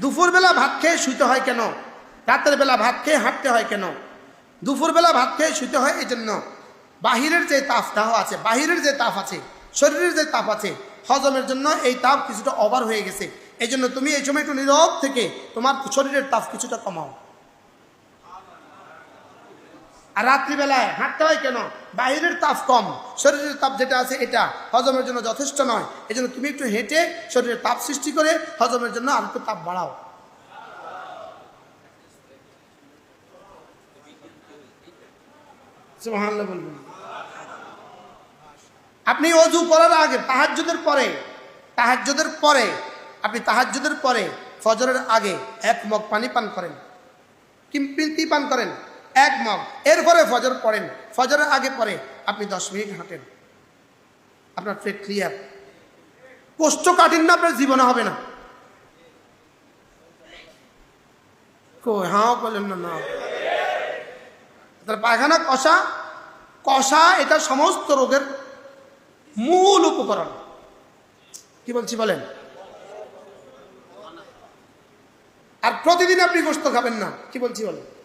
দুপুরবেলা ভাত খেয়ে শুইতে হয় কেন? রাতের বেলা ভাত খেয়ে হাঁটতে হয় কেন? দুপুরবেলা ভাত খেয়ে শুইতে হয় এই জন্য বাহিরের যে তাপ, দাহ আছে, বাহিরের যে তাপ আছে, শরীরের যে তাপ আছে, হজমের জন্য এই তাপ কিছুটা ওভার হয়ে গেছে। এই জন্য তুমি এই সময় একটু নীরব থেকে তোমার শরীরের তাপ কিছুটা কমাও। আর রাত্রিবেলায় হাঁটতে হয় কেন? বাইরের তাপ কম। শরীরের তাপ যেটা আছে এটা হজমের জন্য যথেষ্ট নয়। এই তুমি একটু হেঁটে শরীরের তাপ সৃষ্টি করে হজমের জন্য আর একটু তাপ বাড়াও। আপনি অজু করার আগে, তাহাজ্জুদের পরে তাহাজ্জুদের পরে, আপনি তাহাজ্জুদের পরে ফজরের আগে এক মগ পানি পান করেন। কি পান করেন। এক মগ এরপরে ফজর পড়েন। ফজরের আগে পরে আপনি দশ মিনিট হাঁটেন। আপনার পেট ক্লিয়ার কোষ্ঠকাঠিন্য আপনার জীবনে হবে না। হাও বললেন না না। পায়খানা কষা কষা এটা সমস্ত রোগের মূল উপকরণ। কি বলছি বলেন? আর প্রতিদিন আপনি গোস্ত খাবেন না। কি বলছি বলেন?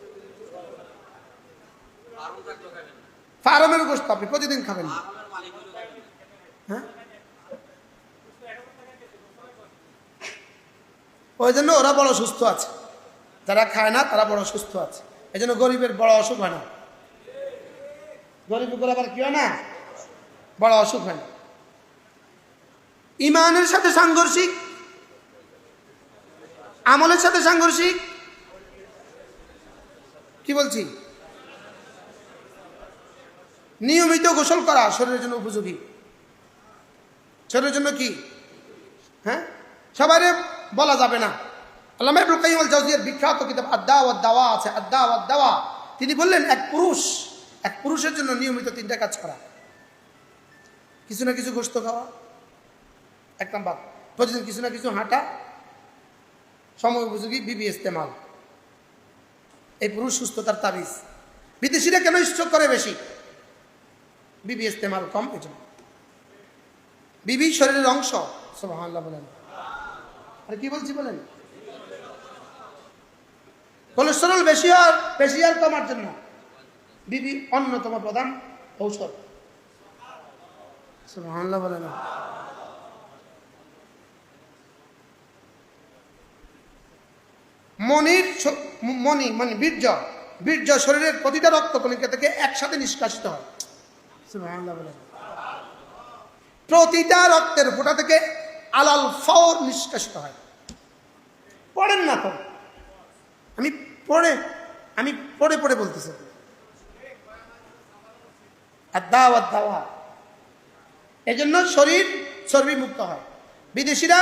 ফার্মের গোস্ত আপনি প্রতিদিন খাবেন। হ্যাঁ? ওই জন্য ওরা বড় সুস্থ আছে। যারা খায় না, তারা বড় সুস্থ আছে। এই জন্য গরিবের বড় অসুখ হয় না। গরিবগুলো আবার কি হয় না? বড় অসুখ হয় না। ইমানের সাথে সাংঘর্ষিক, আমলের সাথে সাংঘর্ষিক। কি বলছি? নিয়মিত গোসল করা শরীরের জন্য উপযোগী। শরীরের জন্য কি? হ্যাঁ? সবাই বলা যাবে না। বিখ্যাত কিতাব আদ্দা ওয়াদ দাওয়া আছে। আদ্দা ওয়াদ দাওয়া তিনি বললেন, এক পুরুষ, এক পুরুষের জন্য নিয়মিত তিনটা কাজ করা। কিছু না কিছু গোস্ত খাওয়া। এক নাম্বার, প্রতিদিন কিছু না কিছু হাঁটা। সময় উপযোগী, বিবি ইস্তেমাল। এই পুরুষ সুস্থতার তাবিজ। বিদেশিরা কেন স্ট্রোক করে বেশি? বিবি ইস্তেমাল কম, এই জন্য। বিবি শরীরের অংশ, সুবহানাল্লাহ বলেন। আর কি বলছি বলেন? কোলেস্টেরল বেশি আর বেশি আর কমার জন্য। বিবি অন্যতম প্রধান ঔষধ। সুবহানাল্লাহ বলেন। মনির মণি মানে বীর্য। বীর্য শরীরের প্রতিটা রক্তকণিকা থেকে একসাথে নিষ্কাশিত হয়। প্রতিটা রক্তের ফোঁটা থেকে আলাল ফর নিষ্কাশিত হয়। পড়েন না তো আমি পড়ে আমি পড়ে পড়ে বলতেছি। দাওয়া শরীর চর্বি মুক্ত হয়। বিদেশিরা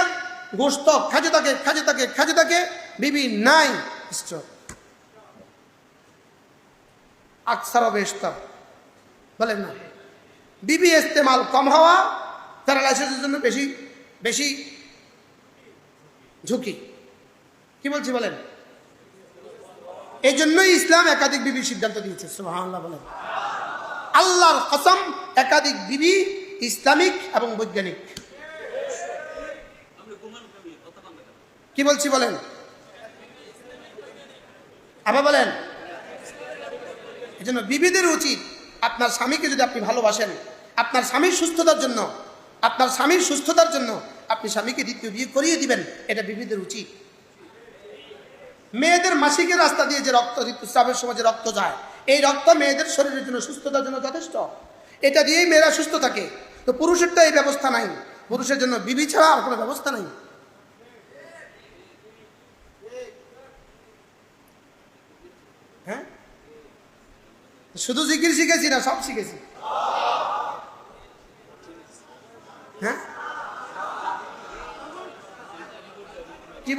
গোস্ত খাজে থাকে খাজে থাকে খাজে থাকে বিবি নাই আকসার বলেন না। বিবি ইস্তেমাল কম হওয়া প্যারালাইসিসের জন্য বেশি বেশি ঝুঁকি। কি বলছি বলেন? এই জন্যই ইসলাম একাধিক বিবি সিদ্ধান্ত দিয়েছে বলেন। আল্লাহর কসম, একাধিক বিবি ইসলামিক এবং বৈজ্ঞানিক। কি বলছি বলেন? আবার বলেন? এই জন্য বিবিদের উচিত আপনার স্বামীকে যদি আপনি ভালোবাসেন আপনার স্বামীর সুস্থতার জন্য, আপনার স্বামীর সুস্থতার জন্য আপনি স্বামীকে দ্বিতীয় বিয়ে করিয়ে দিবেন, এটা বিবিদের উচিত। মেয়েদের মাসিকের রাস্তা দিয়ে যে রক্ত, ঋতুস্রাবের সময় যে রক্ত যায়, এই রক্ত মেয়েদের শরীরের জন্য সুস্থতার জন্য যথেষ্ট। এটা দিয়েই মেয়েরা সুস্থ থাকে। তো পুরুষেরটা এই ব্যবস্থা নাই। পুরুষের জন্য বিবি ছাড়া আর কোনো ব্যবস্থা নাই। হ্যাঁ? শুধু জিকির শিখেছি না, সব শিখেছি।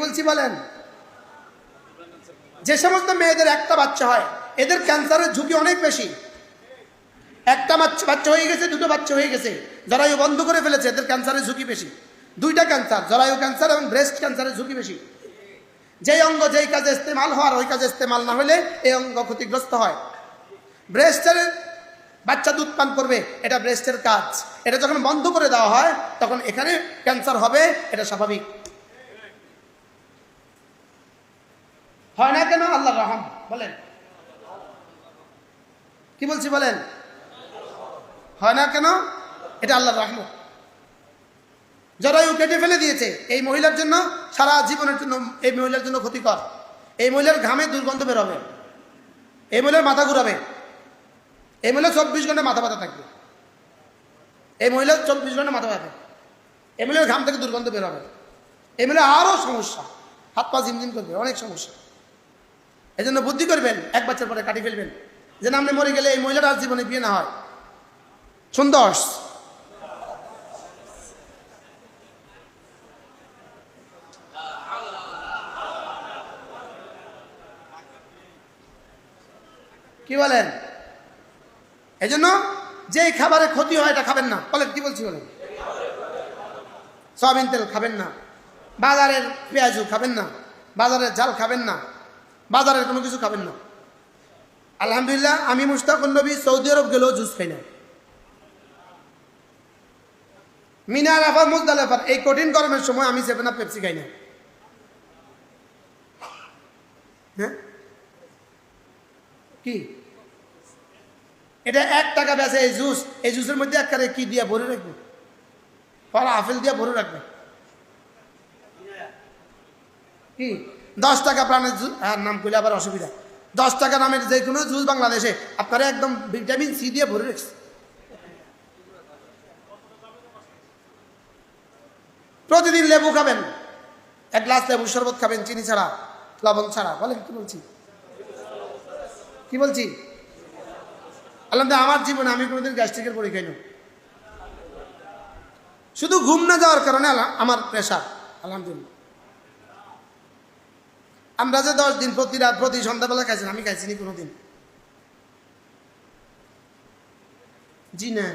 বলছি বলেন? যে সমস্ত মেয়েদের একটা বাচ্চা হয়, এদের ক্যান্সারের ঝুঁকি অনেক বেশি। একটা বাচ্চা হয়ে গেছে, দুটো বাচ্চা হয়ে গেছে। জরায়ু বন্ধ করে ফেলেছে, এদের ক্যান্সারের ঝুঁকি বেশি। দুইটা ক্যান্সার, জরায়ু ক্যান্সার এবং ব্রেস্ট ক্যান্সারের ঝুঁকি বেশি। যেই অঙ্গ যেই কাজে ইস্তেমাল হওয়ার, ওই কাজে ইস্তেমাল না হলে এই অঙ্গ ক্ষতিগ্রস্ত হয়। ব্রেস্টের বাচ্চা দুধ পান করবে, এটা ব্রেস্টের কাজ। এটা যখন বন্ধ করে দেওয়া হয়, তখন এখানে ক্যান্সার হবে, এটা স্বাভাবিক। হয় না কেন? আল্লাহ রহম। বলেন। কি বলছি বলেন? হয় না কেন? এটা আল্লাহর রহমত জরায়ু কেটে ফেলে দিয়েছে। এই মহিলার জন্য সারা জীবনের জন্য, এই মহিলার জন্য ক্ষতিকর। এই মহিলার ঘামে দুর্গন্ধ বেরোবে। এই মহিলার মাথা ঘুরাবে। এই মহিলা চব্বিশ ঘণ্টা মাথা ব্যথা থাকবে। এই মহিলা চব্বিশ ঘণ্টা মাথা ব্যথা। এই মহিলার ঘাম থেকে দুর্গন্ধ বেরোবে। এই মহিলা আরও সমস্যা। হাত পা ঝিমঝিম করবে। অনেক সমস্যা। এই জন্য বুদ্ধি করবেন, এক বছর পরে কাটি ফেলবেন। যে না আপনি মরে গেলে এই মহিলার আর জীবনে বিয়ে না হয়। সুন্দর। কি বলেন? এই জন্য যে খাবারে ক্ষতি হয় এটা খাবেন না। বলেন, কি বলছি বলেন? সয়াবিন তেল খাবেন না। বাজারের পেঁয়াজু খাবেন না। বাজারের ঝাল খাবেন না। বাজারের কোনো কিছু খাবেন না। আলহামদুলিল্লাহ, আমি মুস্তাকুল নবী সৌদি আরব গেলেও জুস খাই না মিনা আরাফার মুজদালেফার এই কঠিন গরমের সময় আমি সেভেন আপ পেপসি খাই না হ্যাঁ? কি? এটা এক টাকা বেচে এই জুস, এই জুসের মধ্যে এক কি দিয়ে ভরে রাখবে? ফল আপেল দিয়ে ভরে রাখবে? কি? দশ টাকা প্রাণের জুস আর নাম করলে আবার অসুবিধা। দশ টাকা নামের যে কোনো জুস বাংলাদেশে আপনারা একদম ভিটামিন সি দিয়ে ভরে রেখেছে প্রতিদিন লেবু খাবেন, এক গ্লাস লেবু শরবত খাবেন, চিনি ছাড়া, লবণ ছাড়া, বলেন কি বলছি? কি বলছি? আল্লাহ আমার জীবনে আমি কোনোদিন গ্যাস্ট্রিকের পরীক্ষা নিই। শুধু ঘুম না যাওয়ার কারণে আমার প্রেশার, আলহামদুলিল্লাহ। আমরা যে দশ দিন প্রতি রাত প্রতি সন্ধ্যাবেলা খাইছেন আমি খাইছিনি কোনোদিন। জি না।